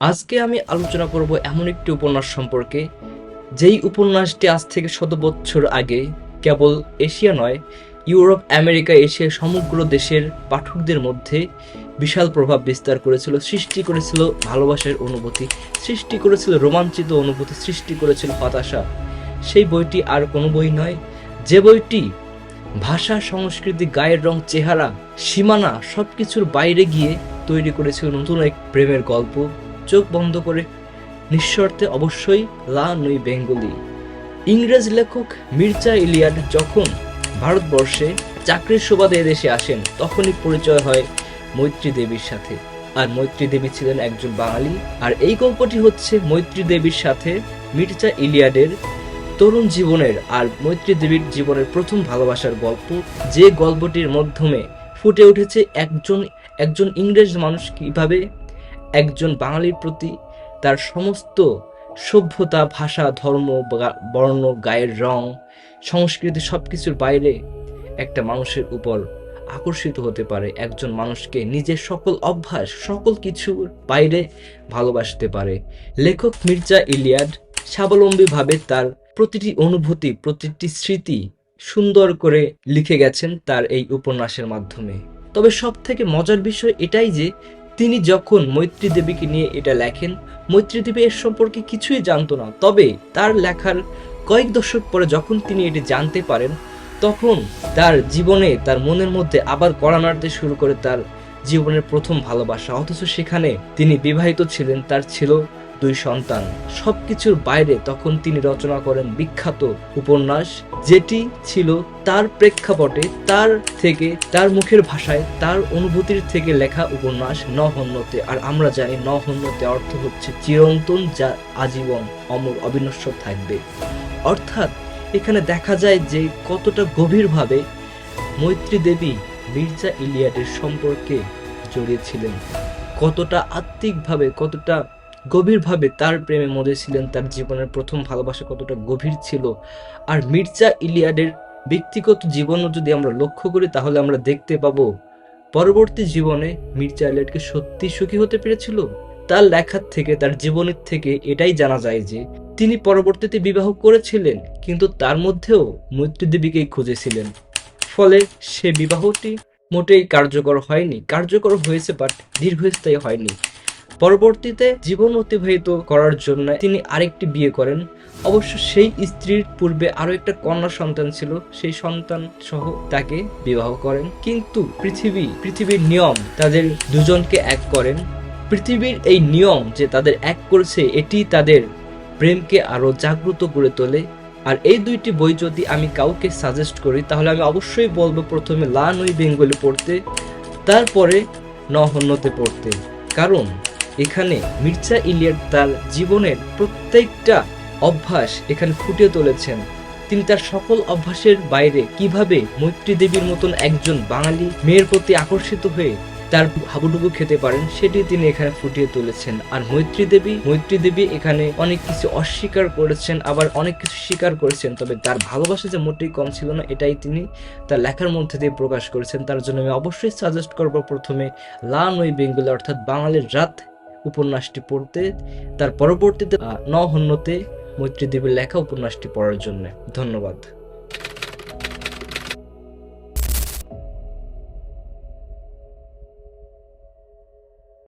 আজকে আমি আলোচনা করব এমন একটি উপন্যাস সম্পর্কে, যেই উপন্যাসটি আজ থেকে শত বছর আগে কেবল এশিয়া নয়, ইউরোপ, আমেরিকা এশিয়া সমগ্র দেশের পাঠকদের মধ্যে বিশাল প্রভাব বিস্তার করেছিল, সৃষ্টি করেছিল ভালোবাসার অনুভূতি, সৃষ্টি করেছিল রোমাঞ্চিত অনুভূতি, সৃষ্টি করেছিল হতাশা। সেই বইটি আর কোনো বই নয়, যে বইটি ভাষা, সংস্কৃতি, গায়ের রং, চেহারা, সীমানা, সবকিছুর বাইরে গিয়ে তৈরি করেছিল নতুন এক প্রেমের গল্প। চোখ বন্ধ করে, নিঃশর্তে অবশ্যই লা নই বেঙ্গলি। ইংরেজ লেখক মির্জা ইলিয়াড যখন ভারতবর্ষে চাকরির সুবাদে এদেশে আসেন, তখনই পরিচয় হয় মৈত্রী দেবীর সাথে। আর মৈত্রী দেবী ছিলেন একজন বাঙালি। আর এই গল্পটি হচ্ছে মৈত্রী দেবীর সাথে মির্জা ইলিয়াডের তরুণ জীবনের আর মৈত্রী দেবীর জীবনের প্রথম ভালোবাসার গল্প। যে গল্পটির মাধ্যমে ফুটে উঠেছে একজন একজন ইংরেজ মানুষ কীভাবে একজন বাঙালির প্রতি তার সমস্ত সভ্যতা, ভাষা, ধর্ম বর্ণ, গায়ের রং, সংস্কৃতি সব কিছুর বাইরে একটা মানুষের উপর আকর্ষিত হতে পারে। একজন মানুষকে নিজের সকল অভ্যাস, সকল কিছুর বাইরে ভালোবাসতে পারে। লেখক মির্জা ইলিয়াড স্বাবলম্বীভাবে তার প্রতিটি অনুভূতি, প্রতিটি স্মৃতি সুন্দর করে লিখে গেছেন তার এই উপন্যাসের মাধ্যমে। তবে সব থেকে মজার বিষয় এটাই যে তিনি যখন মৈত্রী দেবীকে নিয়ে এটা লেখেন, মৈত্রী দেবী এর সম্পর্কে কিছুই জানত না। তবে তার লেখার কয়েক দশক পরে যখন তিনি এটি জানতে পারেন, তখন তার জীবনে তার মনের মধ্যে আবার কড়া নাড়তে শুরু করে তার জীবনের প্রথম ভালোবাসা। অথচ সেখানে তিনি বিবাহিত ছিলেন, তার ছিল দুই সন্তান। সবকিছুর বাইরে তখন তিনি রচনা করেন বিখ্যাত উপন্যাস, যেটি ছিল তার প্রেক্ষাপটে তার থেকে তার মুখের ভাষায় তার অনুভূতির থেকে লেখা উপন্যাস নহন্যতে। আর আমরা জানি নহন্যতে অর্থ হচ্ছে চিরন্তন যা আজীবন অমর অবিনশ্বর থাকবে। অর্থাৎ এখানে দেখা যায় যে কতটা গভীরভাবে মৈত্রী দেবী মির্জা ইলিয়াডের সম্পর্কে জড়িয়েছিলেন কতটা আত্মিকভাবে, কতটা গভীরভাবে তার প্রেমে মজেছিলেন তার জীবনের প্রথম ভালোবাসা কতটা গভীর ছিল। আর মির্জা ইলিয়াডের ব্যক্তিগত জীবনও যদি আমরা লক্ষ্য করি, তাহলে আমরা দেখতে পাবো, পরবর্তী জীবনে মির্জা ইলিয়াডকে সত্যি সুখী হতে পেরেছিল। তার লেখার থেকে, তার জীবনের থেকে এটাই জানা যায় যে, তিনি পরবর্তীতে বিবাহ করেছিলেন, কিন্তু তার মধ্যেও মৈত্রী দেবীকেই খুঁজেছিলেন। ফলে সে বিবাহটি মোটেই কার্যকর হয়নি। কার্যকর হয়েছে বাট দীর্ঘস্থায়ী হয়নি। পরবর্তীতে জীবন অতিবাহিত করার জন্য তিনি আরেকটি বিয়ে করেন। অবশ্য সেই স্ত্রীর পূর্বে আরও একটা কন্যা সন্তান ছিল, সেই সন্তান সহ তাকে বিবাহ করেন। কিন্তু পৃথিবী, পৃথিবীর নিয়ম তাদের দুজনকে এক করেন। পৃথিবীর এই নিয়ম যে তাদের এক করেছে, এটি তাদের প্রেমকে আরও জাগ্রত করে তোলে। আর এই দুইটি বই যদি আমি কাউকে সাজেস্ট করি, তাহলে আমি অবশ্যই বলব প্রথমে লা নই বেঙ্গলি পড়তে, তারপরে নহন্যতে পড়তে। কারণ এখানে মির্জা ইলিয়াড তার জীবনের প্রত্যেকটা অভ্যাস এখানে ফুটিয়ে তুলেছেন। তিনি তার সকল অভ্যাসের বাইরে কীভাবে মৈত্রী দেবীর মতন একজন বাঙালি মেয়ের প্রতি আকর্ষিত হয়ে তার হাবুডুবু খেতে পারেন, সেটি তিনি এখানে ফুটিয়ে তুলেছেন। আর মৈত্রী দেবী মৈত্রী দেবী এখানে অনেক কিছু অস্বীকার করেছেন, আবার অনেক কিছু স্বীকার করেছেন, তবে তার ভালোবাসা যে মোটেই কম ছিল না, এটাই তিনি তার লেখার মধ্যে দিয়ে প্রকাশ করেছেন। তার জন্য আমি অবশ্যই সাজেস্ট করব প্রথমে লা নই বেঙ্গলি, অর্থাৎ বাঙালির রাত উপন্যাসটি পড়তে তার পরবর্তীতে নহন্যতে ন হন্যতে মৈত্রী দেবীর লেখা উপন্যাসটি পড়ার জন্য। ধন্যবাদ।